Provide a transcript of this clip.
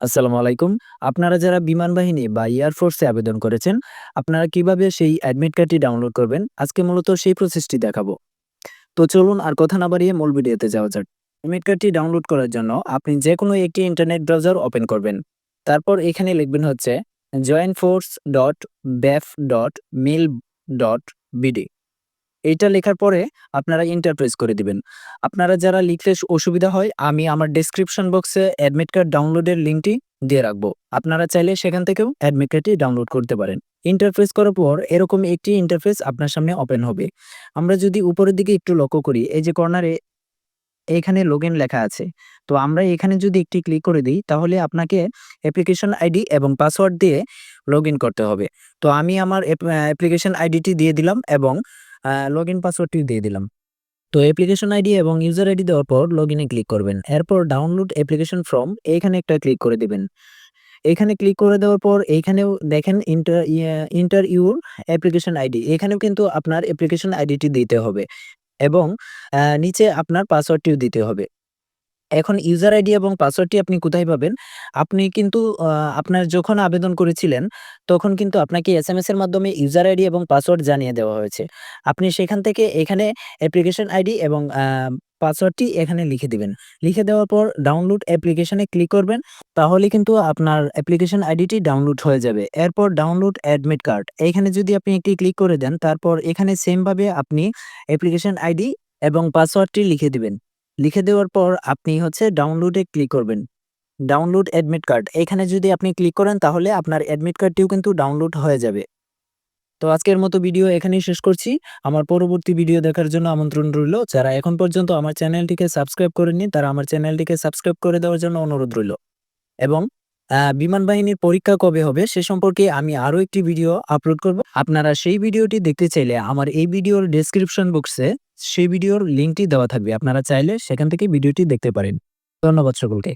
আসসালামু আলাইকুম। আপনারা যারা বিমান বাহিনী বা এয়ারফোর্সে আবেদন করেছেন, আপনারা কীভাবে সেই অ্যাডমিট কার্ডটি ডাউনলোড করবেন, আজকে মূলত সেই প্রসেসটি দেখাবো। তো চলুন আর কথা না বাড়িয়ে মূল ভিডিওতে যাওয়া যাক। অ্যাডমিট কার্ডটি ডাউনলোড করার জন্য আপনি যে কোনো একটি ইন্টারনেট ব্রাউজার ওপেন করবেন। তারপর এখানে লিখবেন হচ্ছে joinforce.bef.mil.bd এইটা লেখার পরে আপনারা এন্টার প্রেস করে দিবেন। আপনারা যারা লিখলে অসুবিধা হয়, আমি আমার ডেসক্রিপশন বক্সে অ্যাডমিট কার্ড ডাউনলোডের লিঙ্কটি দিয়ে রাখব। আপনারা চাইলে সেখান থেকেও অ্যাডমিট কার্ডটি ডাউনলোড করতে পারেন। এন্টার প্রেস করার পর এরকম একটি ইন্টারফেস আপনার সামনে ওপেন হবে। আমরা যদি উপরের দিকে একটু লক্ষ্য করি, এই যে কর্নারে এইখানে লগইন লেখা আছে। তো আমরা এখানে যদি একটি ক্লিক করে দিই, তাহলে আপনাকে অ্যাপ্লিকেশন আইডি এবং পাসওয়ার্ড দিয়ে লগইন করতে হবে। তো আমি আমার অ্যাপ্লিকেশন আইডিটি দিয়ে দিলাম এবং আ লগইন পাসওয়ার্ডটি দিয়ে দিলাম। তো অ্যাপ্লিকেশন আইডি এবং ইউজার আইডি দেওয়ার পর লগ ইনে ক্লিক করবেন। এরপর ডাউনলোড অ্যাপ্লিকেশন ফর্ম এইখানে একটা ক্লিক করে দেবেন এখানে ক্লিক করে দেওয়ার পর এইখানেও দেখেন enter enter your application ID. এখানেও কিন্তু আপনার অ্যাপ্লিকেশন আইডিটি দিতে হবে এবং নিচে আপনার পাসওয়ার্ডটিও দিতে হবে। এখন ইউজার আইডি এবং পাসওয়ার্ডটি আপনি কোথায় পাবেন? আপনি কিন্তু আপনার যখন আবেদন করেছিলেন, তখন কিন্তু আপনাকে এস এসএমএস এর মাধ্যমে ইউজার আইডি এবং পাসওয়ার্ড জানিয়ে দেওয়া হয়েছে। আপনি সেখান থেকে এখানে অ্যাপ্লিকেশন আইডি এবং পাসওয়ার্ডটি এখানে লিখে দিবেন। লিখে দেওয়ার পর ডাউনলোড অ্যাপ্লিকেশন ক্লিক করবেন। তাহলে কিন্তু আপনার অ্যাপ্লিকেশন আইডিটি ডাউনলোড হয়ে যাবে। এরপর ডাউনলোড অ্যাডমিট কার্ড। এখানে যদি আপনি একটি ক্লিক করে দেন, তারপর এখানে সেমভাবে আপনি অ্যাপ্লিকেশন আইডি এবং পাসওয়ার্ডটি লিখে দিবেন। লিখে দেওয়ার পর আপনি হচ্ছে ডাউনলোডে ক্লিক করবেন। Download admit card. এখানে যদি আপনি ক্লিক করেন তাহলে আপনার অ্যাডমিট কার্ডটিও কিন্তু ডাউনলোড হয়ে যাবে। তো আজকের মতো ভিডিও এখানেই শেষ করছি। আমার পরবর্তী ভিডিও দেখার জন্য আমন্ত্রণ রইল। যারা এখন পর্যন্ত আমার চ্যানেলটিকে সাবস্ক্রাইব করেননি, তারা আমার চ্যানেলটিকে সাবস্ক্রাইব করে দেওয়ার জন্য অনুরোধ রইল। এবং বিমান বাহিনীর পরীক্ষা কবে হবে সে সম্পর্কে আমি আরও একটি ভিডিও আপলোড করব। আপনারা সেই ভিডিওটি দেখতে চাইলে আমার এই ভিডিওর ডেসক্রিপশন বক্সে সেই ভিডিওর লিঙ্কটি দেওয়া থাকবে। আপনারা চাইলে সেখান থেকে ভিডিওটি দেখতে পারেন। ধন্যবাদ সকলকে।